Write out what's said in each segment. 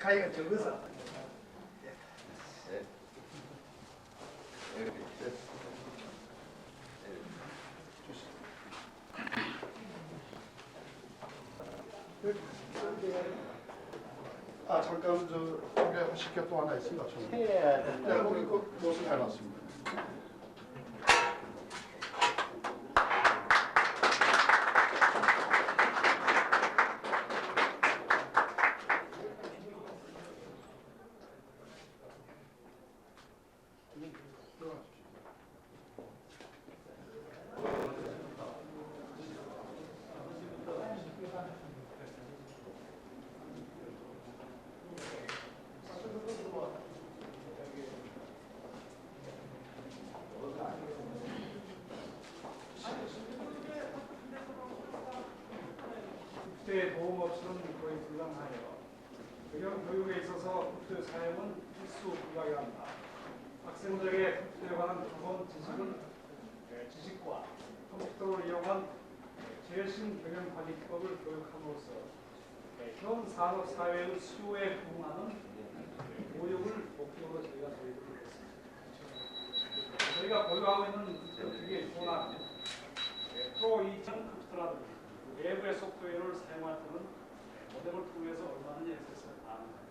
가위가 적어서. 아 잠깐 저게또 하나 있습니다. 저는. 해야 네, 거기 그 모습 해놨습니다. 도움 없이는 거의 불가능하여 의료 교육에 있어서 컴퓨터 사용은 필수 불가결합니다. 학생들에게 컴퓨터에 관한 기본 지식은 예, 지식과 컴퓨터를 이용한 예, 최신 경영 관리 기법을 교육함으로써 예, 현 산업 사회의 수요에 부응하는 예, 교육을 목표로 저희가 도입을 했습니다. 저희가 보유하고 있는 되게 좋은 예, 프로 2000 컴퓨터라든지 외부의 소프트웨어를 사용할 때는 모델을 통해서 얼마든지 액세스가 가능하겠습니다.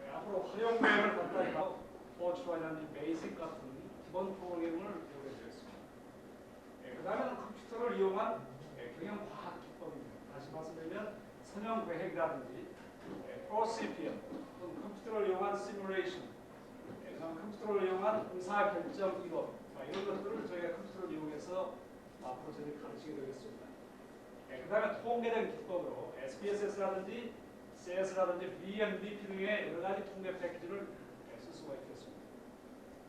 네, 앞으로 활용 계획을 간단히 하고 포추라든지 베이직 같은 기본 프로그램을 배우게 되겠습니다. 네, 그 다음에는 컴퓨터를 이용한 네, 경영 과학 기법입니다. 다시 말씀드리면 선형 계획이라든지 네, 프로시피어 또는 컴퓨터를 이용한 시뮬레이션 예, 저는 컴퓨터를 이용한 의사 결정 이론 아, 이런 것들을 저희가 컴퓨터를 이용해서 앞으로 저희 가르치게 되겠습니다. 그 다음에 통계적 기법으로 SPSS라든지 CS라든지 VMDP 등의 여러 가지 통계 패키지를 예, 쓸 수가 있겠습니다.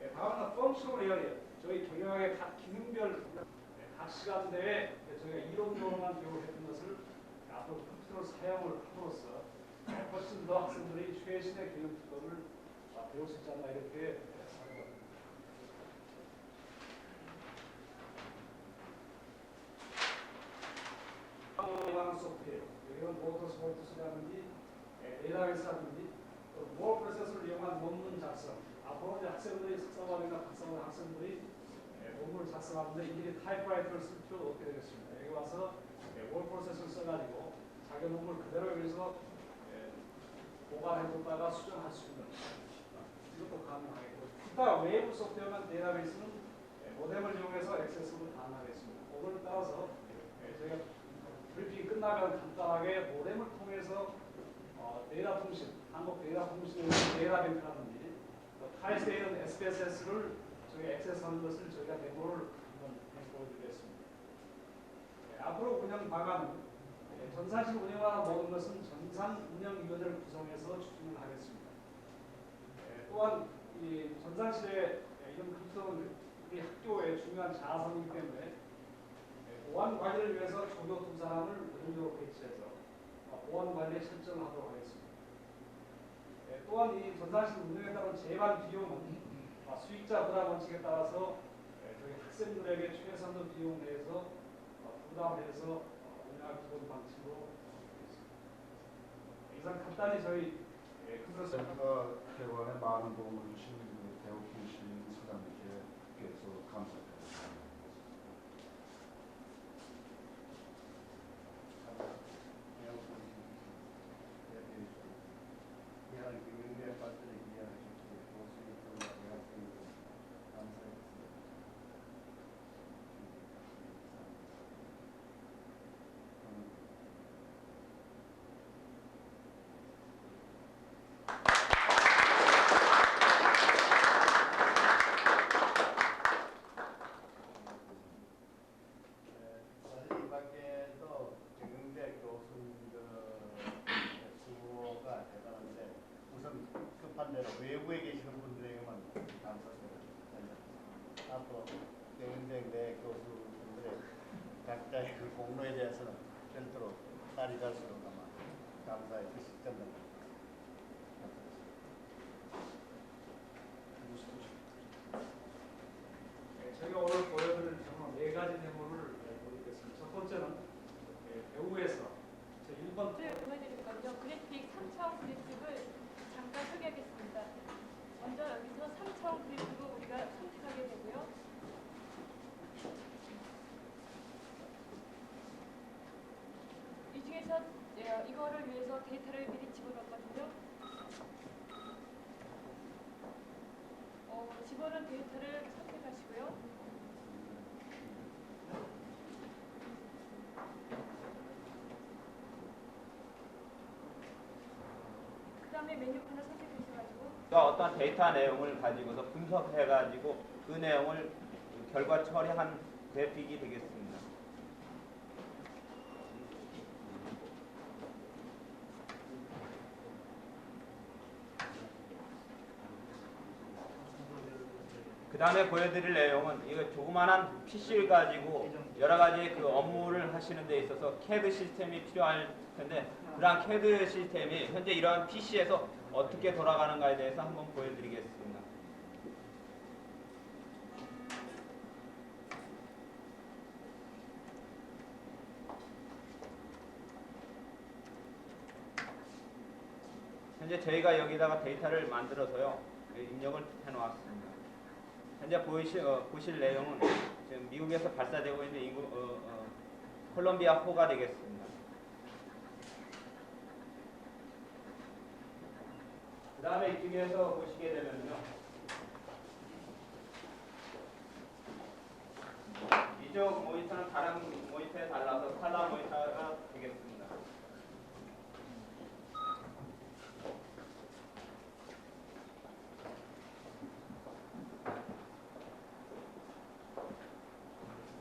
예, 다음은 펑셔널 에어리어 저희 경영학의 각 기능별 예, 각 시간대에 예, 저희가 이론으로만 교육했던 것을 앞으로 컴퓨터를 사용을 함으로써 예, 훨씬 더 학생들이 최신의 교육 기법을 아, 배울 수 않나 이렇게. 이용하는 소프트웨어, 이런 모터스포트스라든지 데이터베이스라든지 또 모어 프로세스를 이용한 논문 작성 앞으로 학생들이 석사과정이나 박사과정 학생들이 예, 논문을 작성하는데 일일이 타이프라이터를 쓸 필요도 없게 되겠습니다. 여기 와서 월 프로세스를 써가지고 자기 논문을 그대로 여기서 예, 보관해뒀다가 수정할 수 있는 이것도 가능하겠고 기타 외부 소프트웨어만 데이터베이스는 예, 모뎀을 이용해서 액세스를 가능하겠습니다. 그걸 따라서 예, 저희가 브리핑 끝나면 간단하게 모뎀을 통해서 어, 데이터 통신, 한국 데이터 통신의 데이터 뱅크라든지 또 타이스에 있는 SPSS를 저희 액세스하는 것을 저희가 데모를 한번 보여드리겠습니다. 예, 앞으로 운영 방안은 예, 전산실 운영하는 모든 것은 전산 운영 위원회를 구성해서 추진을 하겠습니다. 예, 또한 이 전산실에 예, 이런 컴퓨터는 우리 학교의 중요한 자산이기 때문에 예, 보안 관리를 위해서 조교 두 사람을 의무적으로 배치해서 어, 보안 관리에 설정을 하도록 하겠습니다. 예, 또한 이 전산실 운영에 따른 재반 비용은 아, 수익자 부담 원칙에 따라서 예, 저희 학생들에게 최선의 비용 내에서 어, 부담해서 어, 운영할 기본 방식으로 하겠습니다. 이상 간단히 저희 예, 센터 제가 개관에 많은 도움을 주신 그 대우통신 사장님께서 감사드립니다. 이런 경영대 발전에 기여하셨고 고수익도 대학생도 감사했습니다. 네, 사실 이 밖에도 경영대 교수님들 수고가 대단한데 우선 급한 대로 외부에 계시는 분들에게만 감사드립니다. 앞으로 경영대 내 교수분들의 각자의 그 공로에 대해서는 별도로 딸이 갈수록 아마 감사해 주실 텐데 3차원 그래픽을 잠깐 소개하겠습니다. 먼저 여기서 3차원 그래픽을 우리가 선택하게 되고요. 이 중에서 예, 이 거를 위해서 데이터를 미리 집어넣었거든요. 어, 집어넣은 데이터를 선택하시고요. 그 다음에 메뉴판을 선택하셔가지고 또 어떤 데이터 내용을 가지고서 분석해가지고 그 내용을 결과 처리한 그래픽이 되겠습니다. 그 다음에 보여드릴 내용은 이거 조그만한 PC를 가지고 여러 가지 그 업무를 하시는 데 있어서 CAD 시스템이 필요할 텐데 그러한 CAD 시스템이 현재 이러한 PC에서 어떻게 돌아가는가에 대해서 한번 보여드리겠습니다. 현재 저희가 여기다가 데이터를 만들어서요 그 입력을 해놓았습니다. 현재 보이시, 어, 보실 내용은 지금 미국에서 발사되고 있는 이구, 어, 어, 콜롬비아 호가 되겠습니다. 그 다음에 이쪽에서 보시게 되면요. 이쪽 모니터는 다른 모니터에 달라서 칼라 모니터가 되겠습니다.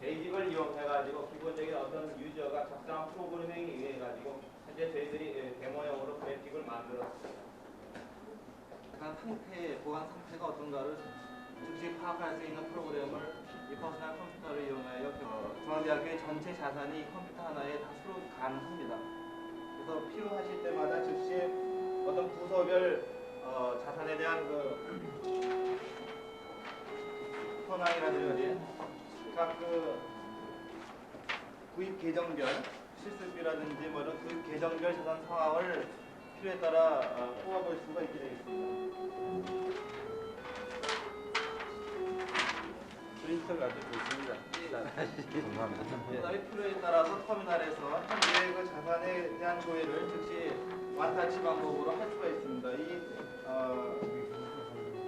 베이직을 이용해가지고 기본적인 어떤 유저가 작성한 프로그래밍에 의해 가지고 현재 저희들이 예, 데모용으로 그래픽을 만들었습니다. 약간 상태, 보안 상태가 어떤가를 즉시 파악할 수 있는 프로그램을 이 퍼스널 컴퓨터를 이용하여 어, 중앙대학교의 전체 자산이 이 컴퓨터 하나에 다 수록 가능합니다. 그래서 필요하실 때마다 즉시 어떤 부서별 어, 자산에 대한 그 현황이라든지 각그 구입 계정별 실습비라든지 뭐 이런 그 계정별 자산 상황을 필요에 따라 어, 뽑아볼 수가 있게 되겠습니다. 프린터가 아주 좋습니다. 그다음에 필요에 따라서 터미널에서 현재 그 자산에 대한 조회를 즉시 완타치 방법으로 할 수가 있습니다. 이 어,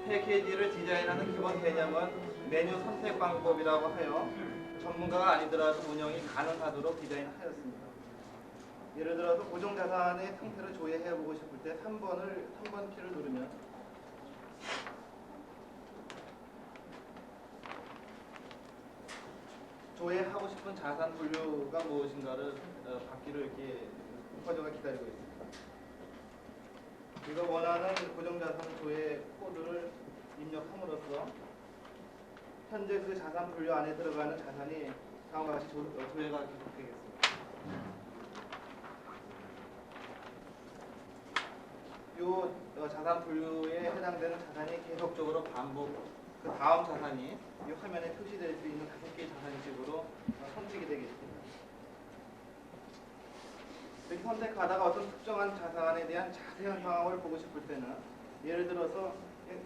패키지를 디자인하는 기본 개념은 메뉴 선택 방법이라고 하여 전문가가 아니더라도 운영이 가능하도록 디자인하였습니다. 예를 들어서 고정 자산의 상태를 조회해 보고 싶을 때 3번을 3번 키를 누르면 조회하고 싶은 자산 분류가 무엇인가를 어, 받기로 이렇게 허저가 기다리고 있습니다. 우리가 원하는 고정자산 조회 코드를 입력함으로써 현재 그 자산 분류 안에 들어가는 자산이 다음과 같이 조, 어, 조회가 계속되겠습니다. 요 어, 자산 분류에 해당되는 자산이 계속적으로 반복 그 다음 자산이 이 화면에 표시될 수 있는 다섯 개의 자산식으로 어, 선택이 되겠습니다. 이렇게 선택하다가 어떤 특정한 자산에 대한 자세한 상황을 보고 싶을 때는 예를 들어서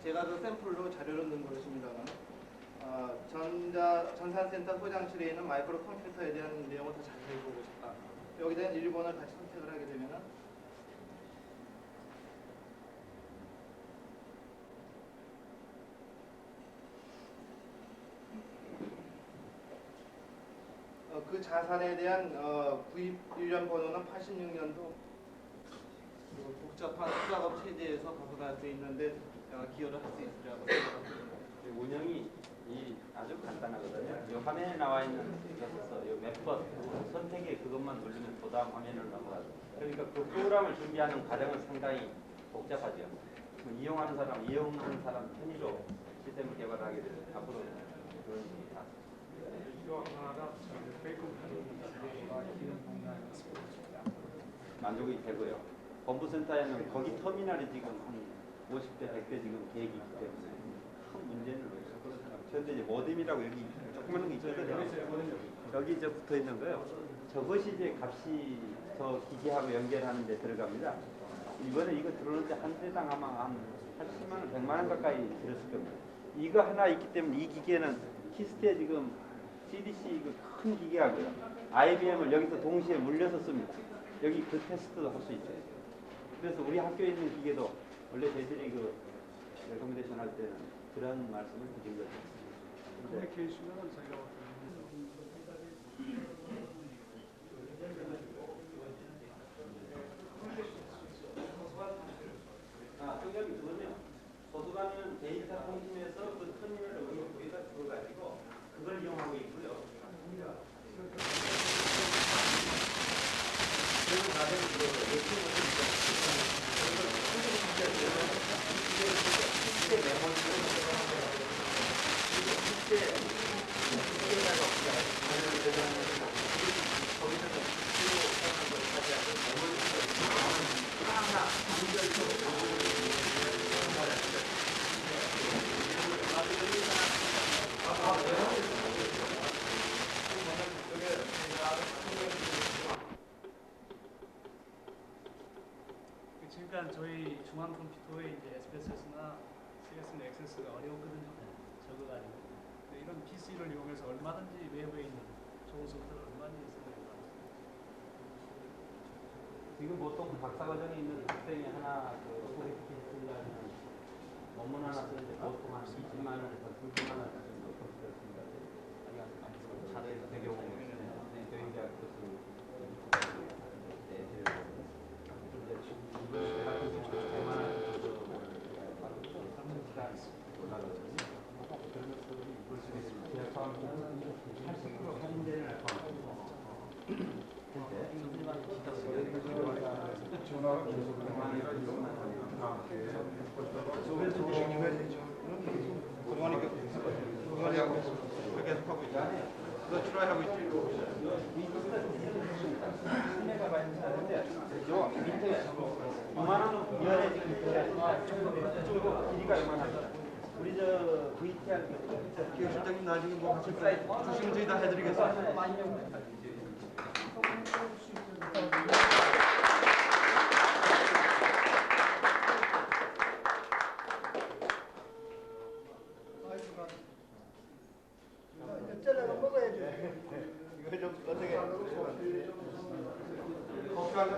제가 그 샘플로 자료를 넣은 것입니다만 어, 전자 전산센터 소장실에 있는 마이크로 컴퓨터에 대한 내용을 더 자세히 보고 싶다. 여기에 대한 일본을 같이 선택을 하게 되면은 어, 그 자산에 대한 어, 구입 일련 번호는 86년도 그 복잡한 수작업 체제에서 벗어날 수 있는데 어, 기여를 할 수 있으리라고 생각합니다. 운영이 이 아주 간단하거든요. 이 화면에 나와 있는 이것에서 몇번 선택에 그것만 누르면 또 다음 화면으로 넘어가요. 그러니까 그 프로그램을 준비하는 과정은 상당히 복잡하죠. 뭐 이용하는 사람, 이용하는 사람 편의로 시스템을 개발하게 되면 앞으로 그런 일이 다또 하나가 백업 만족이 되고요. 본부센터에는 거기 터미널이 지금 한 50대, 100대 지금 계획이 있기 때문에 큰 문제는 그런데 이제 모뎀이라고 여기 조그마한 게 있거든요. 여기 이제 붙어 있는 거요. 저것이 이제 값이 저 기기하고 연결하는 데 들어갑니다. 이번에 이거 들어오는데 한 대당 아마 한 80만 원, 100만 원 가까이 들었을 겁니다. 이거 하나 있기 때문에 이 기계는 키스트에 지금 CDC 이거 큰 기계하고요. IBM을 여기서 동시에 물려서 씁니다. 여기 그 테스트도 할 수 있어요. 그래서 우리 학교에 있는 기계도 원래 저희들이 그 레코멘데이션 할 때는 그런 말씀을 드린 거죠. 계시면은 저희가 아, 성격이 그거네요. 도서관은 데이터 통신에서 그 터미널을 거기다 줘가지고 그걸 이용하고 있고요. 그래서 다들 그 예측을 지금까지 저희 중앙 컴퓨터에 이제 SPSS나 CS나 액세스가 어려웠거든요. 적어가지고. 근데 이런 PC를 이용해서 얼마든지 외부에 있는 좋은 소프트를 얼마든지 쓰는 거 지금 보통 박사과정에 있는 학생이 하나 그 쓰려면 논문 하나 쓰는데 보통 한 20만 원에서 30만 원 정도 컴퓨터 씁니다. 차례 배경을 네, 저희 이제 그것을 전화가 계속 그만이라 이거 는 함께 그동안이 그동안이 계속 하고 있지. 너 출하하고 있지. 요 밑에 요만한 면에 지금 있어요. 길이가 요만합니다. 우리 저 VTR 기획실장님 나중에 뭐 주시면 저희 다 해드리겠습니다. 잘라서 먹어야지. 이거 좀 어떻게?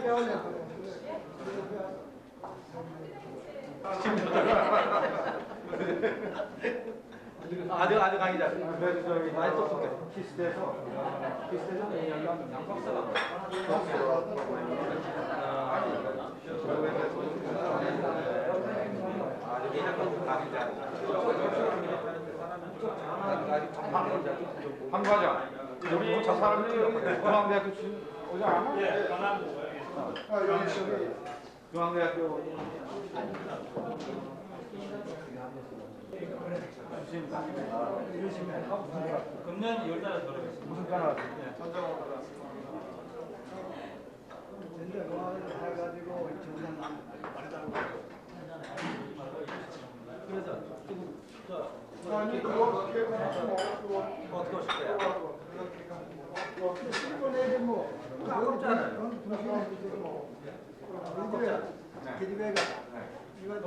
배우냐? 아주 아주 강의자. 그래서 저기 많이 똑똑해. 키스대에서 키스대에서 얘기하면 양 박사가 아주 개인적으로 강의자. 한 과장. 여기 저 사람들이 여기 중앙대학교 출 오지 않아? 예, 강남 아, 여기 저기 중앙대학교 금년 2월 달에 졸업했습니다. 무슨 과나. 근데 뭐 해가지고 정상 말하자고. 그래서 지금 저 아니 그거 어떻게 뭐 어떻게 하실 씹고 내지 뭐. 없잖아요. 두 시간 주고 뭐. 우리 집에 그 집에 가. 이거 내